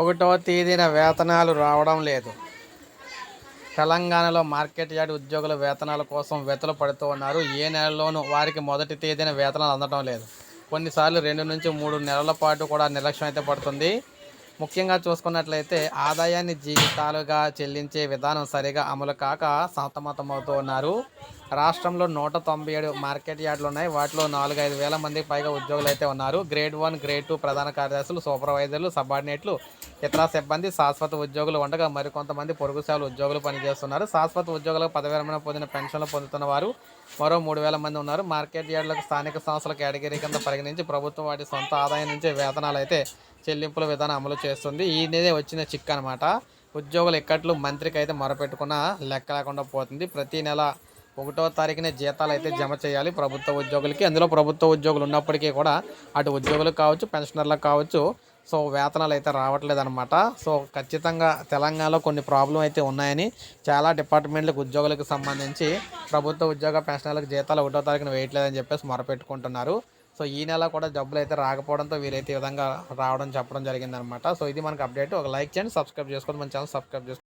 ఒకటవ తేదీన వేతనాలు రావడం లేదు. తెలంగాణలో మార్కెట్ యార్డ్ ఉద్యోగుల వేతనాల కోసం వెతలు పడుతూ ఉన్నారు. ఏ నెలలోనూ వారికి మొదటి తేదీన వేతనాలు అందడం లేదు. కొన్నిసార్లు రెండు నుంచి మూడు నెలల పాటు కూడా నిర్లక్ష్యం అయితే పడుతుంది. ముఖ్యంగా చూసుకున్నట్లయితే ఆదాయాన్ని జీవితాలుగా చెల్లించే విధానం సరిగా అమలు కాక సతమతమవుతూ ఉన్నారు. రాష్ట్రంలో నూట తొంభై ఏడు మార్కెట్ యార్డులు ఉన్నాయి వాటిలో నాలుగు ఐదు వేల మందికి పైగా ఉద్యోగులు అయితే ఉన్నారు. గ్రేడ్ వన్ గ్రేడ్ టూ ప్రధాన కార్యదర్శులు సూపర్వైజర్లు సబార్డినేట్లు ఇతర సిబ్బంది శాశ్వత ఉద్యోగులు ఉండగా మరికొంతమంది పొరుగు ఉద్యోగులు పనిచేస్తున్నారు. శాశ్వత ఉద్యోగులకు పదవి పొందిన పెన్షన్లు పొందుతున్న వారు మరో మూడు వేల మంది ఉన్నారు. మార్కెట్ యార్డులకు స్థానిక సంస్థల కేటగిరీ కింద పరిగణించి ప్రభుత్వం వాటి సొంత ఆదాయం నుంచి వేతనాలు అయితే చెల్లింపుల విధానం అమలు చేస్తుంది. ఈయనదే వచ్చిన చిక్ అనమాట ఉద్యోగులు ఇక్కట్లు మంత్రికి అయితే మొరపెట్టుకున్న లెక్క లేకుండా పోతుంది. ప్రతి నెల ఒకటో తారీఖునే జీతాలు అయితే జమ చేయాలి ప్రభుత్వ ఉద్యోగులకి. అందులో ప్రభుత్వ ఉద్యోగులు ఉన్నప్పటికీ కూడా అటు ఉద్యోగులకు కావచ్చు పెన్షనర్లకు కావచ్చు సో వేతనాలు అయితే రావట్లేదు అనమాట సో ఖచ్చితంగా తెలంగాణలో కొన్ని ప్రాబ్లం అయితే ఉన్నాయని చాలా డిపార్ట్మెంట్లకు ఉద్యోగులకు సంబంధించి ప్రభుత్వ ఉద్యోగ పెన్షనర్లకు జీతాలు ఒకటో తారీఖున వేయట్లేదని చెప్పేసి మొరపెట్టుకుంటున్నారు. సో ఈ నెల కూడా డబ్బులు అయితే రాకపోవడంతో వీరైతే ఈ విధంగా రావడం చెప్పడం జరిగిందనమాట సో ఇది మనకు అప్డేట్. ఒక లైక్ చేయండి సబ్స్క్రైబ్ చేసుకోండి. మన ఛానల్ సబ్స్క్రైబ్ చేసుకోండి.